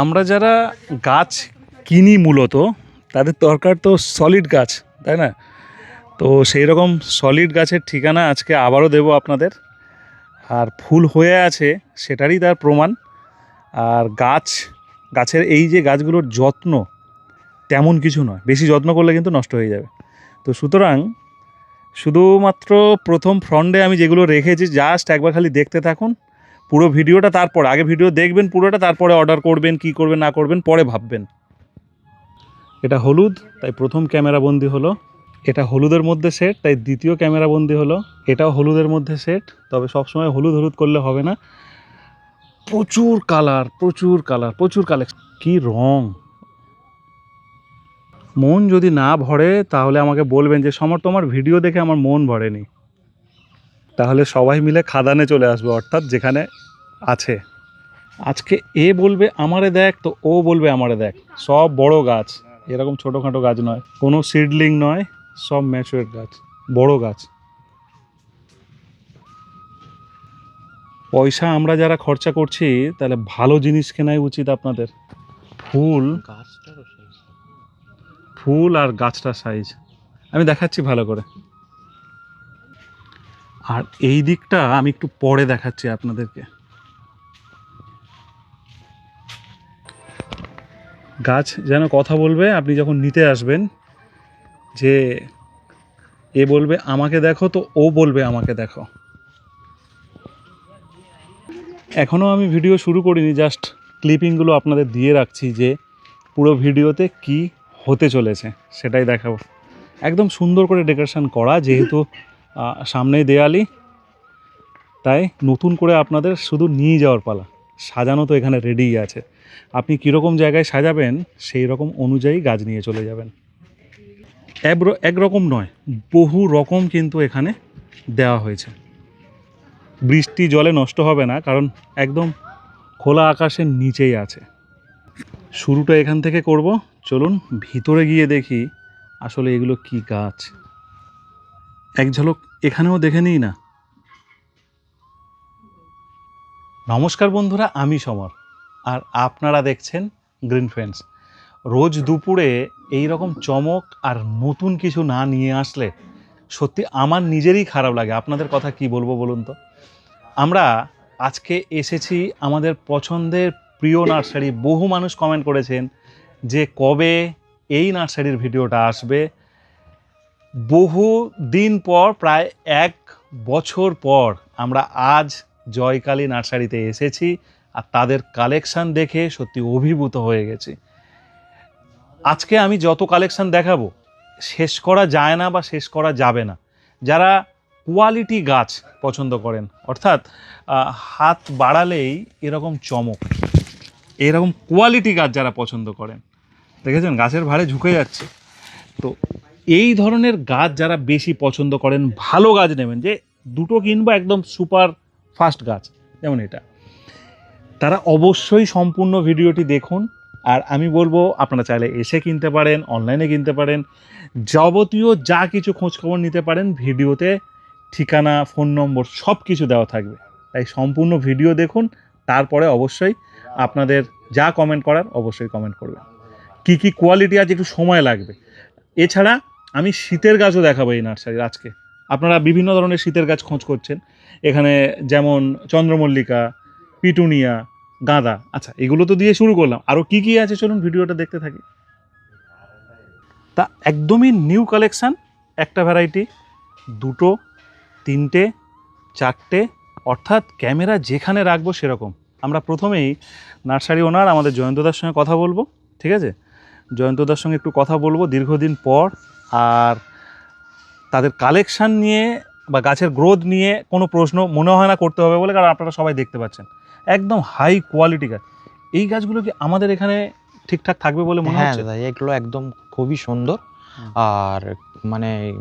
আমরা যারা গাছ কিনি মূলত, তাদের দরকার তো সলিড গাছ, তাই না? তো সেই রকম সলিড গাছের ঠিকানা আজকে আবারও দেব আপনাদের। আর ফুল হয়ে আছে, সেটারই তার প্রমাণ। আর গাছ, গাছের এই যে গাছগুলোর যত্ন, তেমন কিছু নয়। বেশি যত্ন করলে কিন্তু নষ্ট হয়ে যাবে। তো সুতরাং, শুধুমাত্র প্রথম ফ্রন্টে আমি যেগুলো রেখেছি জাস্ট একবার খালি দেখতে থাকুন। পুরো ভিডিওটা তারপর, আগে ভিডিও দেখবেন পুরোটা, তারপরে অর্ডার করবেন, কি করবেন, না করবেন, পরে ভাববেন। এটা হলুদ, তাই প্রথম ক্যামেরা বন্দি হলো। এটা হলুদের মধ্যে সেট তাই দ্বিতীয় ক্যামেরা বন্দি হলো। এটাও হলুদের মধ্যে সেট তবে সবসময় হলুদ হলুদ করলে হবে না। প্রচুর কালার প্রচুর কালার প্রচুর কালেকশন কি রং! মন যদি না ভরে, তাহলে আমাকে বলবেন যে, সমর, তোমার ভিডিও দেখে আমার মন ভরেনি। তাহলে সবাই মিলে খাদানে চলে আসবে অর্থাৎ যেখানে আছে। আজকে এ বলবে আমারে দেখ তো ও বলবে আমারে দেখ। সব বড় গাছ এরকম ছোটোখাটো গাছ নয়। কোনো সিডলিং নয় সব ম্যাচুয়ার গাছ বড় গাছ। পয়সা আমরা যারা খরচা করছি তাহলে ভালো জিনিস কেনাই উচিত আপনাদের। ফুল ফুল আর গাছটার সাইজ আমি দেখাচ্ছি ভালো করে। আর এই দিকটা আমি একটু পরে দেখাচ্ছি আপনাদেরকে। গাছ যেন কথা বলবে, আপনি যখন নিতে আসবেন, যে এ বলবে, আমাকে দেখো, তো ও বলবে, আমাকে দেখো। এখনও আমি ভিডিও শুরু করিনি, জাস্ট ক্লিপিংগুলো আপনাদের দিয়ে রাখছি যে পুরো ভিডিওতে কি হতে চলেছে, সেটাই দেখাবো। একদম সুন্দর করে ডেকোরেশন করা, যেহেতু সামনেই দেয়ালি। তাই নতুন করে আপনাদের শুধু নিয়ে যাওয়ার পালা। সাজানো তো এখানে রেডিই আছে। আপনি কীরকম জায়গায় সাজাবেন, সেই রকম অনুযায়ী গাছ নিয়ে চলে যাবেন। এক- একরকম নয়, বহু রকম কিন্তু এখানে দেওয়া হয়েছে। বৃষ্টি জলে নষ্ট হবে না, কারণ একদম খোলা আকাশের নিচেই আছে। শুরুটা এখান থেকে করব। চলুন ভিতরে গিয়ে দেখি আসলে এগুলো কি গাছ। এক ঝলক এখানেও দেখে নিই না। নমস্কার বন্ধুরা, আমি সমর। আর আপনারা দেখছেন গ্রিন ফ্রেন্ডস রোজ দুপুরে এই রকম চমক আর নতুন কিছু না নিয়ে আসলে সত্যি আমার নিজেরই খারাপ লাগে। আপনাদের কথা কি বলব বলুন তো? আমরা আজকে এসেছি আমাদের পছন্দের প্রিয় নার্সারি। বহু মানুষ কমেন্ট করেছেন যে কবে এই নার্সারির ভিডিওটা আসবে বহু দিন পর, প্রায় এক বছর পর আমরা আজ জয়কালী নার্সারিতে এসেছি আর তাদের কালেকশান দেখে সত্যি অভিভূত হয়ে গেছি। আজকে আমি যত কালেকশান দেখাবো, শেষ করা যায় না বা শেষ করা যাবে না। যারা কোয়ালিটি গাছ পছন্দ করেন, অর্থাৎ হাত বাড়ালেই এরকম চমক, এরকম কোয়ালিটি গাছ যারা পছন্দ করেন, দেখেছেন? গাছের ভারে ঝুঁকে যাচ্ছে। তো এই ধরনের গাছ যারা বেশি পছন্দ করেন, ভালো গাছ নেবেন, যে দুটো কিনবো একদম সুপার ফাস্ট গাছ, যেমন এটা। তারা অবশ্যই সম্পূর্ণ ভিডিওটি দেখুন, আর আমি বলব, আপনারা চাইলে এসে কিনতে পারেন অনলাইনে কিনতে পারেন, যাবতীয় যা কিছু খোঁজখবর নিতে পারেন, ভিডিওতে ঠিকানা ফোন নম্বর সব কিছু দেওয়া থাকবে। তাই সম্পূর্ণ ভিডিও দেখুন, তারপরে অবশ্যই আপনাদের যা কমেন্ট করার, অবশ্যই কমেন্ট করবেন। কি কি কোয়ালিটি আছে, একটু সময় লাগবে। এছাড়া আমি শীতের গাছও দেখাবো এই নার্সারির আজকে। আপনারা বিভিন্ন ধরনের শীতের গাছ খোঁজ করছেন। এখানে যেমন চন্দ্রমল্লিকা, পিটুনিয়া, গাঁদা। আচ্ছা এগুলো তো দিয়ে শুরু করলাম। আরও কি কি আছে চলুন ভিডিওটা দেখতে থাকি। তা একদমই নিউ কালেকশান, একটা ভ্যারাইটি, দুটো, তিনটে, চারটে, অর্থাৎ ক্যামেরা যেখানে রাখব সেরকম। আমরা প্রথমেই নার্সারি ওনার, আমাদের জয়ন্তদার সঙ্গে কথা বলব, ঠিক আছে? জয়ন্তদার সঙ্গে একটু কথা বলব। দীর্ঘদিন পর আর তাদের কালেকশান নিয়ে বা গাছের গ্রোথ নিয়ে কোনো প্রশ্ন মনে হয় না করতে হবে বলে কারণ আপনারা সবাই দেখতে পাচ্ছেন। একদম হাই কোয়ালিটি গাছ। এই গাছগুলো কি আমাদের এখানে ঠিকঠাক থাকবে বলে মনে হ্যাঁ হচ্ছে? দাদা এগুলো একদম খুবই সুন্দর। আর মানে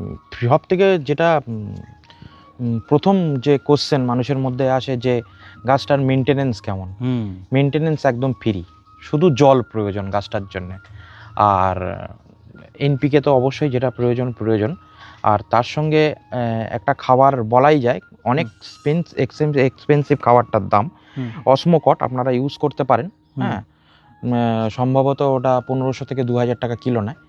সব থেকে যেটা প্রথম যে কোশ্চেন মানুষের মধ্যে আসে যে গাছটার মেনটেনেন্স কেমন? মেনটেনেন্স একদম ফ্রি শুধু জল প্রয়োজন গাছটার জন্য। আর এনপিকে তো অবশ্যই যেটা প্রয়োজন প্রয়োজন। আর তার সঙ্গে একটা খাবার বলাই যায় অনেক এক্সপেন্সিভ খাবারটার দাম। অসমোকট আপনারা ইউজ করতে পারেন হ্যাঁ? সম্ভবত ওটা পনেরোশো থেকে দু হাজার টাকা কিলো নেয়।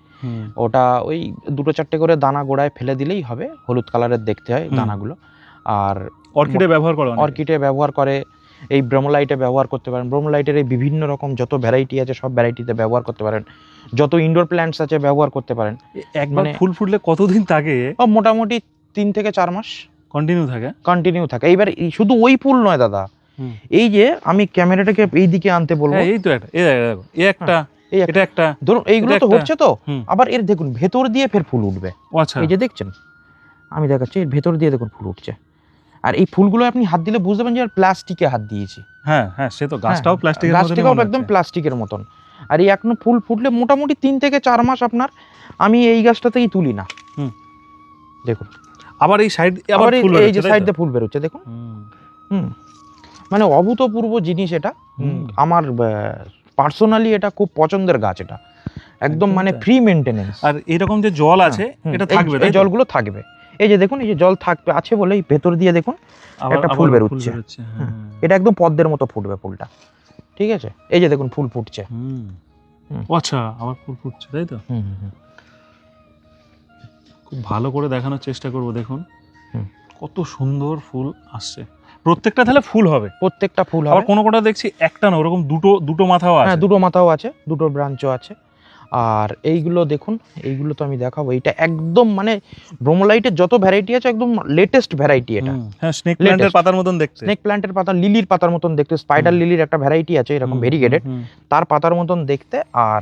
ওটা ওই দুটো চারটে করে দানা গোড়ায় ফেলে দিলেই হবে হলুদ কালারের দেখতে হয় দানাগুলো। আর অর্কিডে ব্যবহার করে। অর্কিডে ব্যবহার করে এই ব্রোমোলাইটে ব্যবহার করতে পারেন। ব্রোমোলাইটের এই বিভিন্ন রকম যত ভ্যারাইটি আছে সব ভ্যারাইটিতে ব্যবহার করতে পারেন। যত ইনডোর প্ল্যান্টস আছে ব্যবহার করতে পারেন। একবার মানে- ফুল ফুটলে কতদিন থাকে? মোটামুটি তিন থেকে চার মাস। কন্টিনিউ থাকে? কন্টিনিউ থাকে। এইবার শুধু ওই ফুল নয় দাদা। এই যে আমি ক্যামেরাটাকে এই দিকে আনতে বলব। হ্যাঁ এই তো একটা এই একটা এই এটা একটা ধরুন এইগুলো তো হচ্ছে তো। আবার এর দেখুন ভেতর দিয়ে ফের ফুল উঠবে। আচ্ছা। এই যে দেখছেন? আমি দেখাচ্ছি এর ভেতর দিয়ে দেখুন ফুল উঠছে। আর এই ফুলগুলো আপনি হাত দিলে বুঝতে পারেন যে প্লাস্টিকে হাত দিয়েছি। হ্যাঁ হ্যাঁ সে তো গাছটাও হ্যাঁ, প্লাস্টিকের গাছটাও একদম প্লাস্টিকের মতন। আর এই এখনও ফুল ফুটলে মোটামুটি তিন থেকে চার মাস আপনার আমি এই গাছটাতেই তুলি না। হুম। দেখুন। আবার এই সাইড আবার এই- যে সাইড দিয়ে ফুল বেরোচ্ছে দেখুন। হুম। মানে অভূতপূর্ব জিনিস এটা। আমার পার্সোনালি এটা খুব পছন্দের গাছ এটা। একদম একদম মানে ফ্রি মেনটেনেন্স আর এরকম যে জল আছে এটা থাকবে এই জলগুলো থাকবে। এই যে দেখুন এই যে জল থাকবে আছে বলে এই ভেতর দিয়ে দেখুন একটা ফুল বেরোচ্ছে। হ্যাঁ। এটা একদম পদ্মের মতো ফুটবে ফুলটা। ঠিক আছে? এই যে দেখুন ফুল ফুটছে। আচ্ছা আবার ফুল ফুটছে তাই তো? হুম, হুম, হুম। খুব ভালো করে দেখানোর চেষ্টা করব দেখুন। কত সুন্দর ফুল আসছে। প্রত্যেকটা তাহলে ফুল হবে? প্রত্যেকটা ফুল হবে। কোনো কোটা দেখছি একটা না ওরকম দুটো দুটো মাথাও আছে। হ্যাঁ দুটো মাথাও আছে দুটো ব্রাঞ্চও আছে। আর এইগুলো দেখুন এইগুলো তো আমি দেখাবো। এইটা একদম মানে ব্রোমোলাইটের যত ভ্যারাইটি আছে একদম লেটেস্ট ভ্যারাইটি এটা। হ্যাঁ স্নেক প্ল্যান্টের পাতার মতন দেখতে। স্নেক প্ল্যান্টের পাতা লিলির পাতার মতন দেখতে স্পাইডার লিলির একটা ভ্যারাইটি আছে এরকম ভেরিগেটেড। তার পাতার মতন দেখতে আর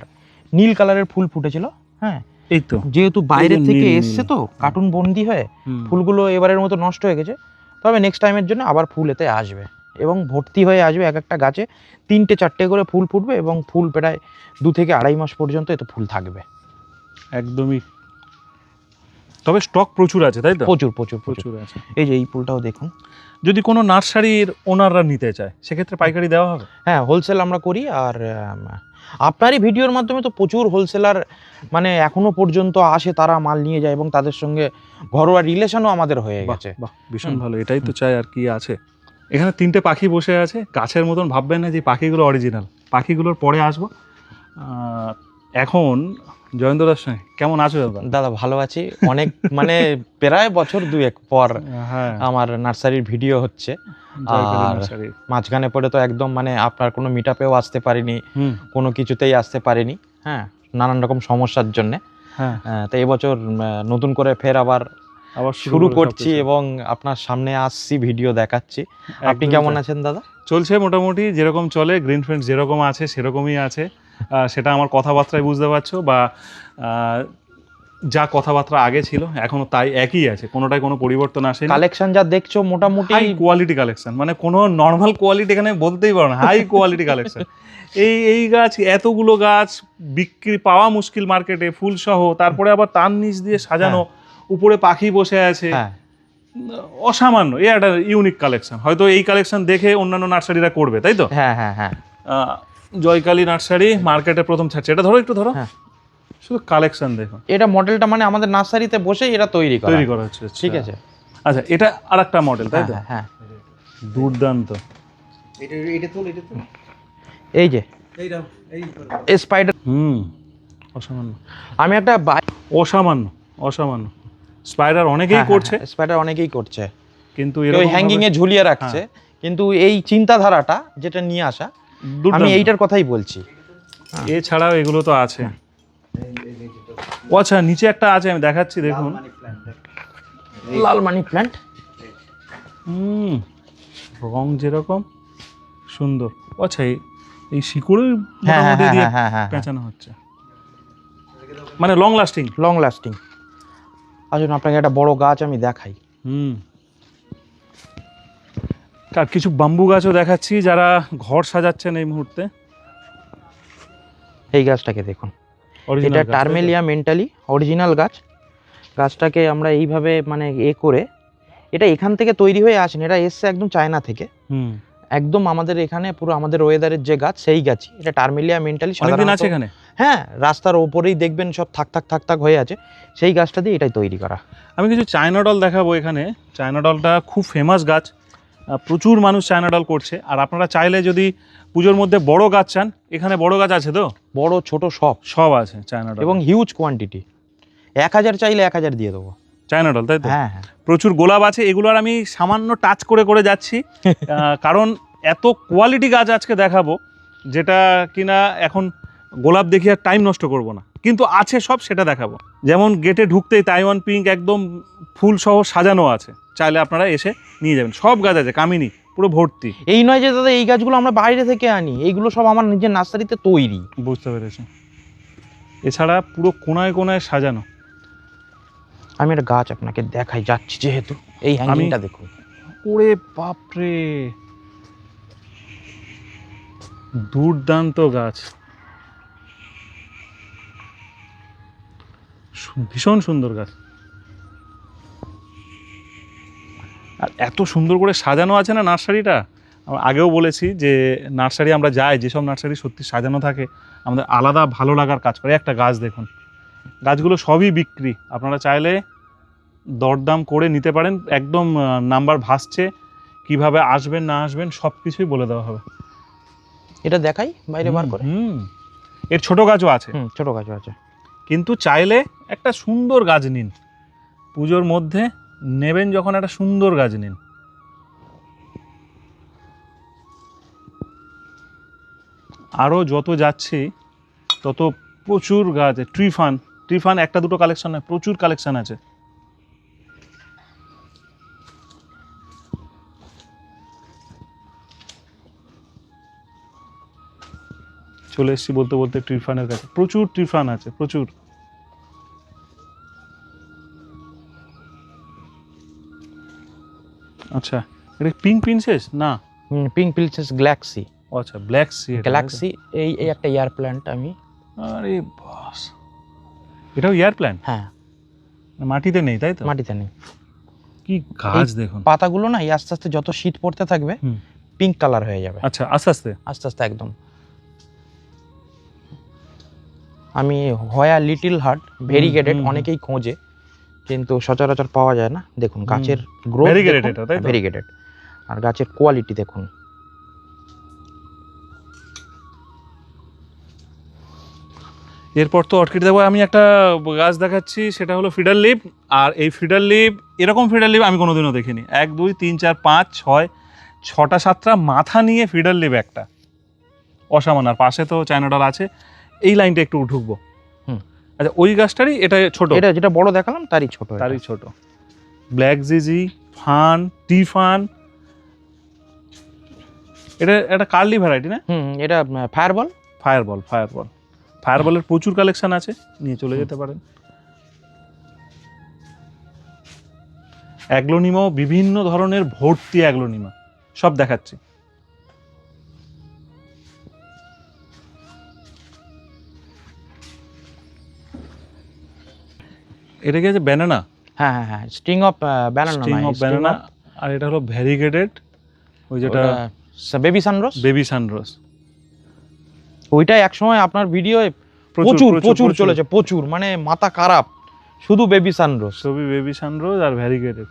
নীল কালারের ফুল ফুটেছিল হ্যাঁ। এই তো। যেহেতু বাইরে থেকে। এসছে তো কার্টুন বন্দি হয়ে। ফুলগুলো এবারের মতো নষ্ট হয়ে গেছে তবে নেক্সট টাইমের জন্য আবার ফুল এতে আসবে। এবং ভর্তি হয়ে আসবে এক একটা গাছে। তিনটে চারটে করে ফুল ফুটবে এবং ফুল প্রায় দু থেকে আড়াই মাস পর্যন্ত এতে ফুল থাকবে। একদমই। তবে স্টক প্রচুর আছে তাই তো? প্রচুর প্রচুর প্রচুর। আছে। এই যে এই ফুলটাও দেখুন। যদি কোনো নার্সারির ওনাররা নিতে চায় সেক্ষেত্রে পাইকারি দেওয়া হবে? হ্যাঁ হোলসেল আমরা করি আর আপনারই ভিডিওর মাধ্যমে তো প্রচুর হোলসেলার মানে এখনও পর্যন্ত আসে তারা মাল নিয়ে যায় এবং তাদের সঙ্গে ঘরোয়া রিলেশনও আমাদের হয়ে গেছে। বাহ ভীষণ ভালো। এটাই তো চাই আর কি আছে। এখানে তিনটে পাখি বসে আছে। গাছের মতন ভাববেন না যে পাখিগুলো অরিজিনাল পাখিগুলোর পরে আসব। এখন জয়ন্ত দাস কেমন আছো দাদা? দাদা ভালো আছি। অনেক মানে প্রায় বছর দু এক পর হ্যাঁ। আমার নার্সারির ভিডিও হচ্ছে। আর- মাঝখানে পড়ে তো একদম মানে আপনার কোনো মিট আপেও আসতে পারিনি কোনো কিছুতেই আসতে পারিনি হ্যাঁ? নানান রকম সমস্যার জন্যে। হ্যাঁ। তো এবছর নতুন করে ফের আবার আবার শুরু করছি এবং আপনার সামনে আসছি ভিডিও দেখাচ্ছি। আপনি কেমন আছেন দাদা? চলছে মোটামুটি যেরকম চলে গ্রিন ফ্রেন্ডস যেরকম আছে সেরকমই আছে। সেটা আমার কথাবার্তায় বুঝতে পারছ বা যা কথাবার্তা আগে ছিল এখনও তাই একই আছে। কোনোটাই কোনো পরিবর্তন আসে কালেকশন যা দেখছ মোটামুটি হাই কোয়ালিটি কালেকশন মানে কোনো নর্মাল কোয়ালিটি এখানে বলতেই পারো না। হাই কোয়ালিটি কালেকশন এই এই গাছ এতগুলো গাছ বিক্রি পাওয়া মুশকিল মার্কেটে ফুল সহ তারপরে আবার তার নিচ দিয়ে সাজানো। উপরে পাখি বসে আছে। হ্যাঁ। অসামান্য এই একটা ইউনিক কালেকশন হয়তো এই কালেকশন দেখে অন্যান্য নার্সারিরা করবে তাই তো? হ্যাঁ হ্যাঁ হ্যাঁ। জয়কালী নার্সারি মার্কেটে প্রথম ছাড়ছে। এটা ধরো একটু ধরো। হ্যাঁ। শুধু কালেকশন দেখো। এটা মডেলটা মানে আমাদের নার্সারিতে বসে এটা তৈরি করা। তৈরি করা হচ্ছে আচ্ছা। ঠিক আছে। আচ্ছা এটা আর একটা মডেল তাই তো? হ্যাঁ, হ্যাঁ দুর্দান্ত। এই যে। এই স্পাইডার হুম অসামান্য। আমি একটা অসামান্য অসামান্য। স্পাইডার অনেকেই হ্যাঁ, করছে। স্পাইডার অনেকেই করছে। কিন্তু এরকম হ্যাঙ্গিং এ ঝুলিয়ে রাখছে কিন্তু এই চিন্তাধারাটা যেটা নিয়ে আসা আমি এইটার কথাই বলছি। এছাড়াও এগুলো তো আছে। ও আচ্ছা নিচে একটা আছে আমি দেখাচ্ছি দেখুন। লাল মানি প্ল্যান্ট হুম রং যেরকম সুন্দর। আচ্ছা এই- হ্যাঁ হ্যাঁ মোটামুটি দিয়ে হ্যাঁ হ্যাঁ হ্যাঁ পেঁচানো হচ্ছে। মানে লং লাস্টিং লং লাস্টিং আসুন আপনাকে একটা বড় গাছ আমি দেখাই। হুম। আর কিছু বাম্বু গাছও দেখাচ্ছি যারা ঘর সাজাচ্ছেন এই মুহূর্তে। এই গাছটাকে দেখুন। এটা? টার্মেলিয়া মেন্টালি অরিজিনাল গাছ। গাছটাকে আমরা এইভাবে মানে এ করে এটা এখান থেকে তৈরি হয়ে আসেন এটা এসছে একদম চায়না থেকে। হুম। একদম আমাদের এখানে পুরো আমাদের ওয়েদারের যে গাছ সেই গাছই। এটা টার্মেলিয়া মেন্টালি অনেকদিন আছে এখানে? হ্যাঁ রাস্তার ওপরেই দেখবেন সব থাক থাক থাক থাক হয়ে আছে। সেই গাছটা দিয়ে এটাই তৈরি করা। আমি কিছু চায়না ডল দেখাবো এখানে। চায়না ডলটা খুব ফেমাস গাছ। প্রচুর মানুষ চায়না ডল করছে। আর আপনারা চাইলে যদি পুজোর মধ্যে বড় গাছ চান এখানে বড় গাছ আছে তো? বড় ছোট সব। সব আছে চায়না ডল। এবং হিউজ কোয়ান্টিটি এক হাজার চাইলে এক হাজার দিয়ে দেবো। চায়না ডল তাই তো? হ্যাঁ হ্যাঁ। প্রচুর গোলাপ আছে। এগুলোর আমি সামান্য টাচ করে করে যাচ্ছি। কারণ এত কোয়ালিটি গাছ আজকে দেখাবো যেটা কিনা এখন গোলাপ দেখি আর টাইম নষ্ট করব না। কিন্তু আছে সব সেটা দেখাবো। যেমন গেটে ঢুকতেই তাইওয়ান পিঙ্ক একদম ফুল সহ সাজানো আছে। চাইলে আপনারা এসে নিয়ে যাবেন। সব গাছ আছে কামিনী পুরো ভর্তি। এই নয় যে দাদা এই গাছগুলো আমরা বাইরে থেকে আনি। এইগুলো সব আমার নিজের নার্সারিতে তৈরি। বুঝতে পেরেছি। এছাড়া পুরো কোনায় কোনায় সাজানো। আমি একটা গাছ আপনাকে দেখাই যাচ্ছি যেহেতু। এই হ্যাঙ্গিংটা দেখুন। ওরে বাপরে! দুর্দান্ত গাছ। ভীষণ সুন্দর গাছ। আর এত সুন্দর করে সাজানো আছে না নার্সারিটা? আগেও বলেছি যে নার্সারি আমরা যাই যেসব নার্সারি সত্যি সাজানো থাকে আমাদের আলাদা ভালো লাগার কাজ করে। একটা গাছ দেখুন গাছগুলো সবই বিক্রি। আপনারা চাইলে দরদাম করে নিতে পারেন একদম নাম্বার ভাসছে কীভাবে আসবেন না আসবেন সব কিছুই বলে দেওয়া হবে। এটা দেখাই বাইরে বার করে। হুম এর ছোট গাছও আছে। হুম ছোট গাছও আছে। কিন্তু চাইলে একটা সুন্দর গাছ নিন। পুজোর মধ্যে নেবেন যখন একটা সুন্দর গাছ নিন। আরও যত যাচ্ছি, তত প্রচুর গাছ, ট্রিফান ট্রিফান একটা দুটো কালেকশন নয়, প্রচুর কালেকশান আছে। চলে এসেছি বলতে বলতে ট্রিফানের কাছে। প্রচুর ট্রিফান আছে প্রচুর। আচ্ছা এটা পিঙ্ক প্রিন্সেস না। পিঙ্ক প্রিন্সেস গ্যালাক্সি আচ্ছা ব্ল্যাক সি গ্যালাক্সি এই এই একটা এয়ার প্ল্যান্ট আমি। আরে বাস। এটাও এয়ার প্ল্যান্ট হ্যাঁ। মাটিতে নেই তাই তো? মাটিতে নেই। কি গাছ দেখুন। পাতাগুলো না আস্তে আস্তে যত শীত পড়তে থাকবে পিঙ্ক কালার হয়ে যাবে। আচ্ছা আস্তে আস্তে? আস্তে আস্তে একদম। আমি হয়া লিটিল হার্ট ভেরিগেটেড। অনেকেই খোঁজে কিন্তু সচরাচর পাওয়া যায় না। দেখুন গাছের গ্রোথ তো? ভেরিগেটেড আর গাছের কোয়ালিটি দেখুন। এরপর তো অর্কিড দেবো আমি একটা গাছ দেখাচ্ছি সেটা হলো ফিডার লিপ আর এই ফিডার লিপ এরকম ফিডার লিপ আমি কোনোদিনও দেখিনি। এক দুই তিন চার পাঁচ ছয় ছটা সাতটা মাথা নিয়ে ফিডার লিপ একটা। অসামান্য আর পাশে তো চায়না চায়নাডাল আছে। এই লাইনটা একটু ঢুকবো। হুম। আচ্ছা ওই গাছটারই এটা ছোট? এটা যেটা বড় দেখালাম তারই ছোট তারই ছোট। ব্ল্যাক জিজি ফান টি ফান এটা একটা কার্লি ভ্যারাইটি না? হুম এটা ফায়ারবল ফায়ারবল ফায়ারবল ফায়ারবলের প্রচুর কালেকশন আছে নিয়ে চলে যেতে পারেন। অ্যাগ্লোনিমাও বিভিন্ন ধরনের ভর্তি অ্যাগ্লোনিমা সব দেখাচ্ছি। এটা কি আছে ব্যানানা হ্যাঁ হ্যাঁ হ্যাঁ string of banana string of banana আর এটা হলো ভ্যারিগেটেড ওই যেটা বেবি সানরোজ বেবি সানরোজ ওইটা একসময় আপনার ভিডিও প্রচুর প্রচুর চলেছে প্রচুর মানে মাথা খারাপ। শুধু বেবি সানরোজ ছবি বেবি সানরোজ আর ভ্যারিগেটেড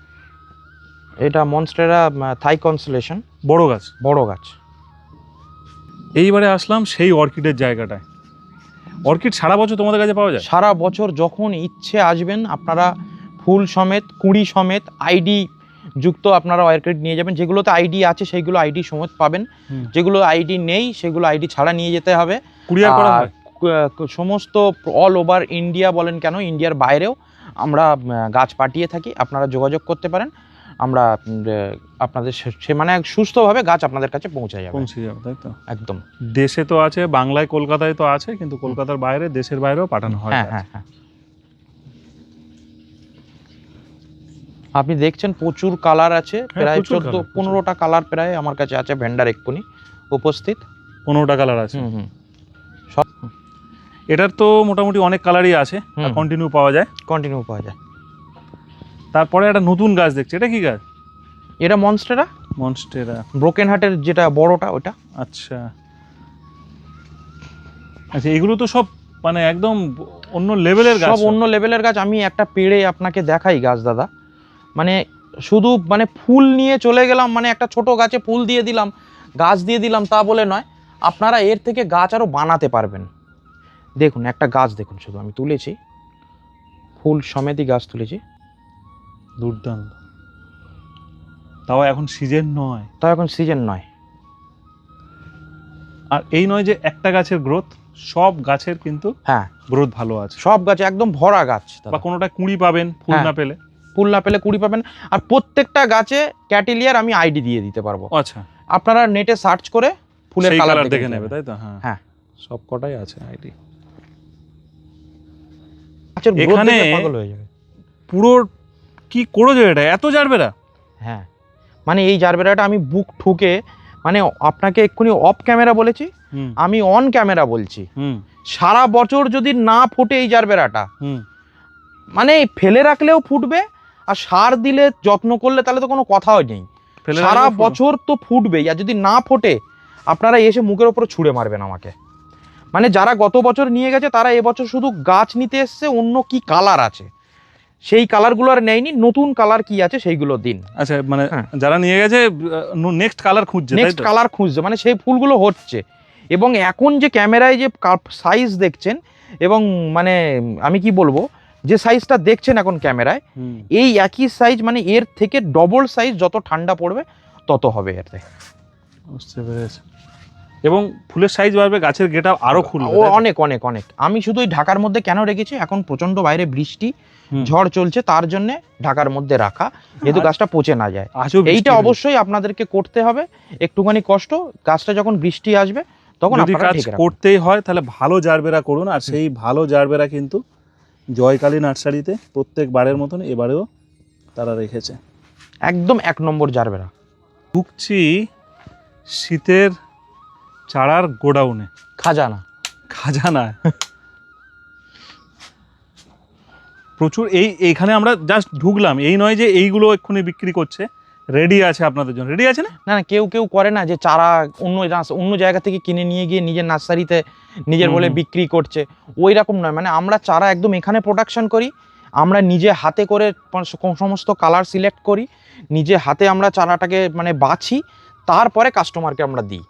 এটা মনস্টেরা থাই কনসলেশন বড় গাছ। বড় গাছ। এইবারে আসলাম সেই অর্কিডের জায়গাটায়। অর্কিড সারা বছর তোমাদের কাছে পাওয়া যায়? সারা বছর যখন ইচ্ছে আসবেন আপনারা ফুল সমেত কুড়ি সমেত আইডি যুক্ত আপনারা অর্কিড নিয়ে যাবেন। যেগুলোতে আইডি আছে সেইগুলো আইডি সমেত পাবেন। যেগুলো আইডি নেই সেগুলো আইডি ছাড়া নিয়ে যেতে হবে। কুরিয়ার করা হয়? সমস্ত অল ওভার ইন্ডিয়া বলেন কেন ইন্ডিয়ার বাইরেও আমরা গাছ পাঠিয়ে থাকি। আপনারা যোগাযোগ করতে পারেন। আমরা আপনাদের সে- মানে সুস্থভাবে গাছ আপনাদের কাছে পৌঁছে যাবে। পৌঁছে যাবে তাই তো? একদম। দেশে তো আছে বাংলায় কলকাতায় তো আছে কিন্তু কলকাতার বাইরে দেশের বাইরেও পাঠানো হয় হ্যাঁ হ্যাঁ হ্যাঁ। আপনি দেখছেন প্রচুর কালার আছে প্রায় হ্যাঁ, চোদ্দ পনেরোটা কালার প্রায় আমার কাছে আছে ভেন্ডার এক্ষুনি উপস্থিত। পনেরোটা কালার আছে। হুম এটার তো মোটামুটি অনেক কালারই আছে কন্টিনিউ পাওয়া যায়। কন্টিনিউ পাওয়া যায়। তারপরে একটা নতুন গাছ দেখছি। এটা কি গাছ? এটা মনস্টেরা। মনস্টেরা। ব্রোকেন হার্টের যেটা বড়টা ওটা। আচ্ছা। আচ্ছা এগুলো তো সব মানে একদম অন্য লেভেলের গাছ। সব অন্য লেভেলের গাছ। আমি একটা পেড়ে আপনাকে দেখাই গাছ দাদা। মানে শুধু মানে ফুল নিয়ে চলে গেলাম মানে একটা ছোট গাছে ফুল দিয়ে দিলাম গাছ দিয়ে দিলাম তা বলে নয়। আপনারা এর থেকে গাছ আরও বানাতে পারবেন। দেখুন একটা গাছ দেখুন শুধু। আমি তুলেছি। ফুল সমেতই গাছ তুলেছি। দুর্দান্ত। তাও এখন সিজন নয়। তাও এখন সিজন নয়। আর এই নয় যে একটা গাছের গ্রোথ সব গাছের কিন্তু হ্যাঁ। গ্রোথ ভালো আছে। সব গাছে একদম ভরা গাছ। বা কোনোটা কুড়ি পাবেন ফুল হ্যাঁ। না পেলে। ফুল না পেলে কুড়ি পাবেন। আর প্রত্যেকটা গাছে ক্যাটেলিয়ার আমি আইডি দিয়ে দিতে পারব। আচ্ছা। আপনারা নেটে সার্চ করে ফুলের কালার দেখে নেবে তাই তো? হ্যাঁ। হ্যাঁ। সব কটাই আছে আইডি এখানে- পুরো কি করেছ এটা? এত জারবেরা? হ্যাঁ। মানে এই জারবেরাটা আমি বুক ঠুকে মানে আপনাকে এক্ষুনি অফ ক্যামেরা বলেছি আমি অন ক্যামেরা বলছি। হুম। সারা বছর যদি না ফোটে এই জারবেরাটা হুম। মানে ফেলে রাখলেও ফুটবে আর সার দিলে যত্ন করলে তাহলে তো কোনো কথাও নেই। সারা বছর তো ফুটবেই আর যদি না ফোটে আপনারা এসে মুখের ওপরে ছুঁড়ে মারবেন আমাকে। মানে যারা গত বছর নিয়ে গেছে তারা এবছর শুধু গাছ নিতে এসছে অন্য কি কালার আছে? সেই কালারগুলো আর নেয়নি নতুন কালার কি আছে সেইগুলো দিন। আচ্ছা মানে হ্যাঁ। যারা নিয়ে গেছে নেক্সট কালার খুঁজছে নেক্সট কালার খুঁজছে মানে সেই ফুলগুলো হচ্ছে। এবং এখন যে ক্যামেরায় যে সাইজ দেখছেন এবং মানে আমি কি বলব যে সাইজটা দেখছেন এখন ক্যামেরায় এই একই সাইজ মানে এর থেকে ডবল সাইজ যত ঠান্ডা পড়বে তত হবে এর থেকে। বুঝতে পেরেছি। এবং ফুলের সাইজ বাড়বে গাছের গেটা আরও খুলবে ও অনেক অনেক অনেক। আমি শুধু ঢাকার মধ্যে কেন রেখেছি এখন প্রচণ্ড বাইরে বৃষ্টি। ঝড় চলছে তার জন্য ঢাকার মধ্যে রাখা যেহেতু গাছটা পচে না যায়। এইটা অবশ্যই আপনাদেরকে করতে হবে একটুখানি কষ্ট গাছটা যখন বৃষ্টি আসবে তখন যদি কাজ করতেই হয় তাহলে ভালো জারবেরা করুন আর সেই ভালো জারবেরা কিন্তু জয়কালী নার্সারিতে প্রত্যেক বারের মতন এবারেও তারা রেখেছে। একদম এক নম্বর জারবেরা। ঢুকছি শীতের চারার গোডাউনে। খাজানা। খাজানা। প্রচুর এই এইখানে আমরা জাস্ট ঢুকলাম। এই নয় যে এইগুলো এক্ষুনি বিক্রি করছে। রেডি আছে আপনাদের জন্য। রেডি আছে না? না না কেউ কেউ করে না যে চারা অন্য অন্য জায়গা থেকে কিনে নিয়ে গিয়ে নিজের নার্সারিতে নিজের বলে বিক্রি করছে। ওই রকম নয়। মানে আমরা চারা একদম এখানে প্রোডাকশন করি। আমরা নিজে হাতে করে সমস্ত কালার সিলেক্ট করি। নিজে হাতে আমরা চারাটাকে মানে বাছি। তারপরে কাস্টমারকে আমরা দিই।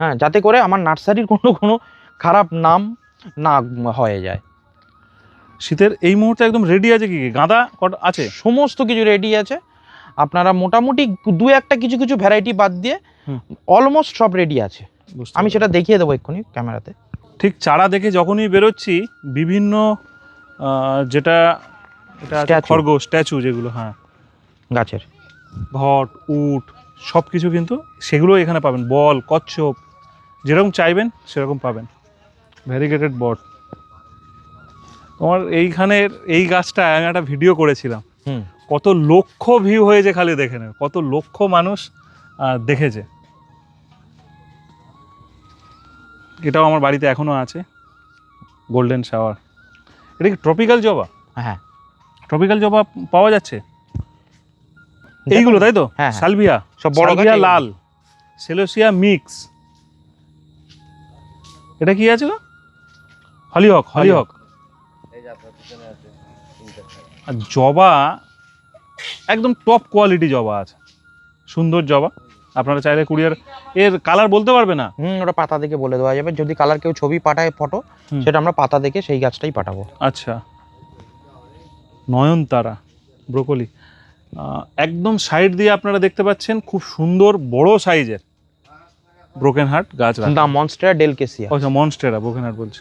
হ্যাঁ যাতে করে আমার নার্সারির কোনো কোনো খারাপ নাম না হয়ে যায়। শীতের এই মুহূর্তে একদম রেডি আছে কি কি? গাঁদা কটা আছে? সমস্ত কিছু রেডি আছে। আপনারা মোটামুটি দু একটা কিছু কিছু ভ্যারাইটি বাদ দিয়ে অলমোস্ট সব রেডি আছে। আমি সেটা দেখিয়ে দেবো এক্ষুনি ক্যামেরাতে। ঠিক চারা দেখে যখনই বেরোচ্ছি বিভিন্ন যেটা এটা স্ট্যাচু যেগুলো হ্যাঁ। গাছের। ঘট উট সব কিছু কিন্তু সেগুলো এখানে পাবেন। বল কচ্ছপ যেরকম চাইবেন সেরকম পাবেন। ভ্যারিগেটেড বট। তোমার এইখানের এই গাছটা আমি একটা ভিডিও করেছিলাম। কত লক্ষ ভিউ হয়েছে খালি দেখে নেবে। কত লক্ষ মানুষ দেখেছে। এটাও আমার বাড়িতে এখনও আছে। গোল্ডেন শাওয়ার এটা কি ট্রপিক্যাল জবা? হ্যাঁ। ট্রপিক্যাল জবা পাওয়া যাচ্ছে? এইগুলো তাই তো? হ্যাঁ, হ্যাঁ। সালভিয়া সব বড় লাল। সেলোসিয়া মিক্স এটা কি আছে গো? হলিহক হলিহক আর জবা একদম টপ কোয়ালিটি জবা আছে। সুন্দর জবা। আপনারা চাইলে কুরিয়ার এর কালার বলতে পারবে না। হুম ওটা পাতা দেখে বলে দেওয়া যাবে। যদি কালার কেউ ছবি পাঠায় ফটো সেটা আমরা পাতা দেখে সেই গাছটাই পাঠাবো। আচ্ছা। নয়নতারা ব্রোকলি। একদম সাইড দিয়ে আপনারা দেখতে পাচ্ছেন খুব সুন্দর বড় সাইজের ব্রোকেন হার্ট গাছ। দা মনস্টার ডেলকেসিয়া আচ্ছা মনস্টেরা ব্রোকেন হার্ট বলছি।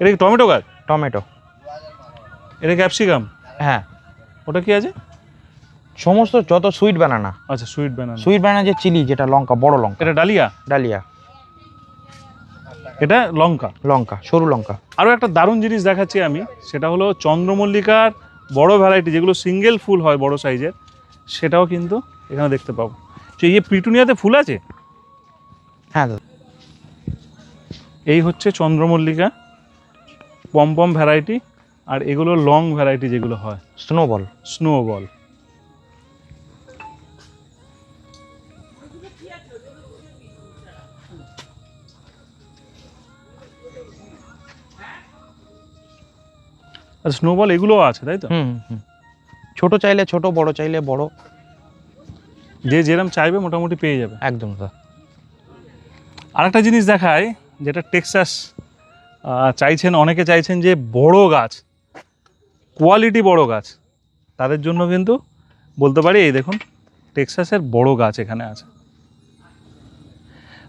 এটা কি টমেটো গাছ? টমেটো। এটা ক্যাপসিকাম? হ্যাঁ। ওটা কি আছে? সমস্ত যত সুইট বানানা আচ্ছা সুইট বানানা সুইট বানানা যে চিলি যেটা লঙ্কা বড় লঙ্কা। এটা ডালিয়া? ডালিয়া। এটা লঙ্কা? লঙ্কা সরু লঙ্কা। আরও একটা দারুণ জিনিস দেখাচ্ছি আমি সেটা হলো চন্দ্রমল্লিকার বড় ভ্যারাইটি যেগুলো সিঙ্গেল ফুল হয় বড় সাইজের সেটাও কিন্তু এখানে দেখতে পাবো। তো এই পিটুনিয়াতে ফুল আছে? হ্যাঁ দাদা। এই হচ্ছে চন্দ্রমল্লিকা। পম পম ভ্যারাইটি আর এগুলো লং ভ্যারাইটি যেগুলো হয়। স্নোবল স্নোবল স্নোবল এগুলোও আছে তাই তো? ছোট চাইলে ছোট বড় চাইলে বড়। যে যেরকম চাইবে মোটামুটি পেয়ে যাবে। একদম স্যার। আরেকটা জিনিস দেখায় যেটা টেক্সাস চাইছেন অনেকে চাইছেন যে বড় গাছ। কোয়ালিটি বড় গাছ। তাদের জন্য কিন্তু বলতে পারি এই দেখুন টেক্সাসের বড় গাছ এখানে আছে।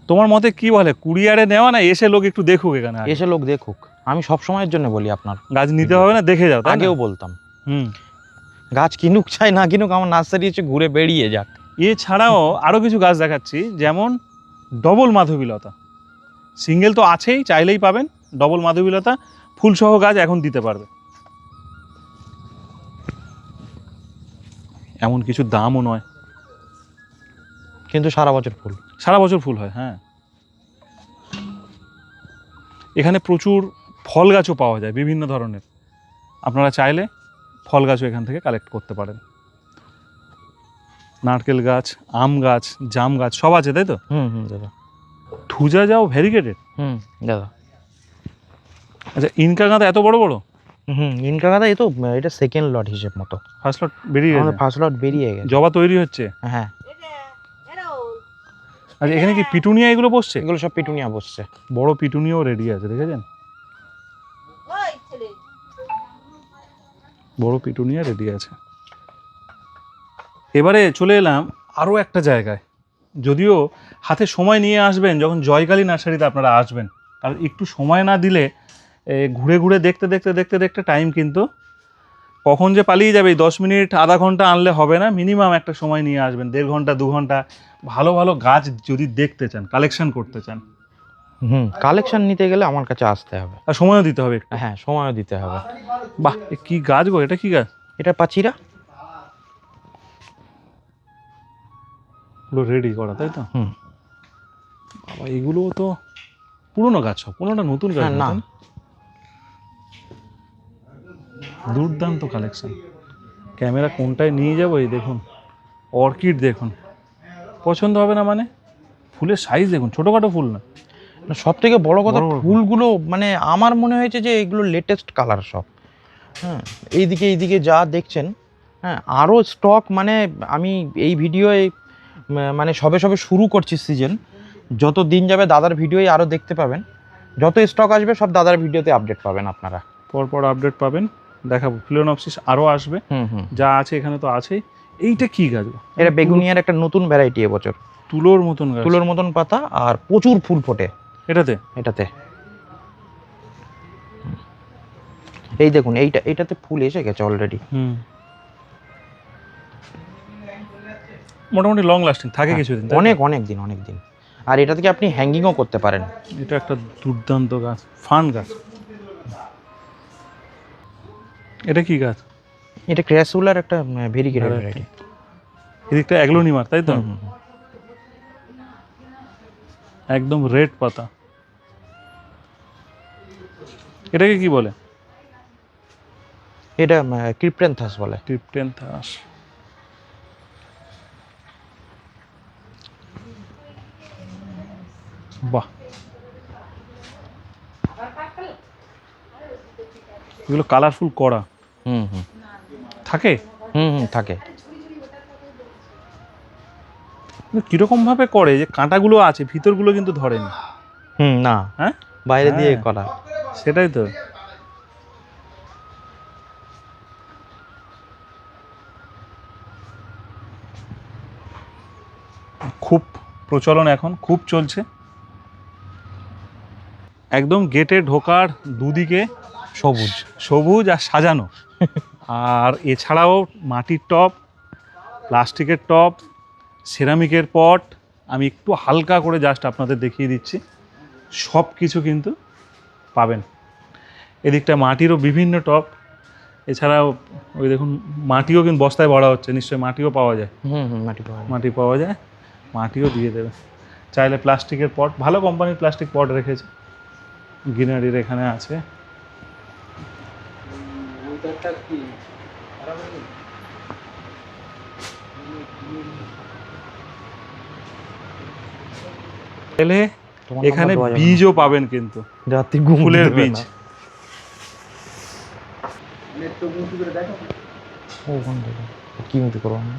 তোমার মতে কি বলে কুরিয়ারে নেওয়া না এসে লোক একটু দেখুক এখানে এসে লোক দেখুক। আমি সব সময়ের জন্য বলি আপনার। গাছ নিতে হবে না দেখে যাও আগেও বলতাম। হুম। গাছ কিনুক চাই না কিনুক আমার নার্সারি এসে ঘুরে বেরিয়ে যাক। এছাড়াও আরও কিছু গাছ দেখাচ্ছি যেমন ডবল মাধবীলতা। সিঙ্গেল তো আছেই চাইলেই পাবেন। ডবল মাধবীলতা ফুলসহ গাছ এখন দিতে পারবে। এমন কিছু দামও নয়। কিন্তু সারা বছর ফুল। সারা বছর ফুল হয় হ্যাঁ। এখানে প্রচুর ফল গাছও পাওয়া যায় বিভিন্ন ধরনের। আপনারা চাইলে ফল গাছও এখান থেকে কালেক্ট করতে পারেন। নারকেল গাছ আম গাছ জাম গাছ সব আছে তাই তো? হুম হুম দাদা। থুজা যাও ভ্যারিগেটেড হুম দাদা। আচ্ছা ইনকা গাঁদা এত বড় বড়? হুম ইনকা গাদা এই তো এটা সেকেন্ড লট হিসেব মতো। ফার্স্ট লট বেরিয়ে গেছে। ফার্স্ট লট বেরিয়ে গেছে। জবা তৈরি হচ্ছে? হ্যাঁ। আচ্ছা এখানে কি পিটুনিয়া এগুলো বসছে? এগুলো সব পিটুনিয়া বসছে। বড় পিটুনিয়াও রেডি আছে দেখেছেন? বড় পিটুনিয়া রেডি আছে। এবারে চলে এলাম আরও একটা জায়গায়। যদিও হাতে সময় নিয়ে আসবেন যখন জয়কালী নার্সারিতে আপনারা আসবেন কারণ একটু সময় না দিলে এ, ঘুরে ঘুরে দেখতে দেখতে দেখতে দেখতে টাইম কিন্তু কখন যে পালিয়ে যাবে এই দশ মিনিট আধা ঘণ্টা আনলে হবে না মিনিমাম একটা সময় নিয়ে আসবেন দেড় ঘণ্টা দু ঘণ্টা ভালো ভালো গাছ যদি দেখতে চান কালেকশন করতে চান। হুম কালেকশন নিতে গেলে আমার কাছে আসতে হবে। আর সময়ও দিতে হবে একটু। হ্যাঁ সময়ও দিতে হবে। বাহ এ কি গাছ গো এটা কি গাছ? এটা পাচিরা। পুরো রেডি করা তাই তো? হুম। বাবা এগুলোও তো পুরনো গাছ সব কোনোটা নতুন গাছ হ্যাঁ, না? দুর্দান্ত কালেকশন ক্যামেরা কোনটায় নিয়ে যাব এই দেখুন অর্কিড দেখুন। পছন্দ হবে না মানে? ফুলের সাইজ দেখুন ছোটোখাটো ফুল না। সব থেকে বড় কথা। ফুলগুলো মানে আমার মনে হয়েছে যে এগুলো লেটেস্ট কালার সব। হ্যাঁ এইদিকে এইদিকে যা দেখছেন হ্যাঁ আরও স্টক মানে আমি এই ভিডিওয়ে মানে সবে সবে শুরু করছি সিজন যত দিন যাবে দাদার ভিডিওই আরও দেখতে পাবেন। যত স্টক আসবে সব দাদার ভিডিওতে আপডেট পাবেন আপনারা। পরপর আপডেট পাবেন। দেখাবো। ফিলোনপসিস আরও আসবে। হুম হুম। যা আছে এখানে তো আছেই। এইটা কি গাছ? এটা বেগুনিয়ার একটা নতুন ভ্যারাইটি এবছর। তুলোর মতন গাছ। তুলোর মতন পাতা আর প্রচুর ফুল ফোটে। এটাতে? এটাতে। এই দেখুন এইটা এটাতে ফুল এসে গেছে অলরেডি হুম। মোটামুটি লং লাস্টিং থাকে কিছুদিন তাই অনেক অনেক দিন অনেক দিন। আর এটা থেকে আপনি হ্যাঙ্গিংও করতে পারেন। এটা একটা দুর্দান্ত গাছ ফান গাছ। এটা কি গাছ? এটা ক্র্যাসুলার একটা ভেরিগেটেড। ভ্যারাইটি এদিকটা অ্যাগ্লোনিমার তাই তো? একদম রেড পাতা। এটাকে কি বলে? এটা ক্রিপ্টেন্থাস বলে। ক্রিপ্টেন্থাস। বাহ। এগুলো কালারফুল করা হুম হুম। থাকে? হুম হুম থাকে। কিন্তু কীরকম ভাবে করে যে কাঁটাগুলো আছে ভিতরগুলো কিন্তু ধরেনি? হুম না। হ্যাঁ? বাইরে দিয়ে হ্যাঁ। করা। সেটাই তো। খুব প্রচলন এখন খুব চলছে। একদম গেটে ঢোকার দুদিকে সবুজ। সবুজ আর সাজানো। আর এছাড়াও মাটির টব প্লাস্টিকের টব সেরামিকের পট আমি একটু হালকা করে জাস্ট আপনাদের দেখিয়ে দিচ্ছি। সব কিছু কিন্তু পাবেন। এদিকটা মাটিরও বিভিন্ন টব। এছাড়াও ওই দেখুন মাটিও কিন্তু বস্তায় ভরা হচ্ছে নিশ্চয়ই মাটিও পাওয়া যায়। হুম হুম মাটি পাওয়া মাটি পাওয়া যায় মাটিও দিয়ে দেবে। চাইলে প্লাস্টিকের পট ভালো কোম্পানির প্লাস্টিক পট রেখেছে। গ্রিনারির এখানে আছে। এলে এখানে বীজও পাবেন কিন্তু। রাতে ফুলের বীজ। না। ওখান থেকে কি মিউট করব আমি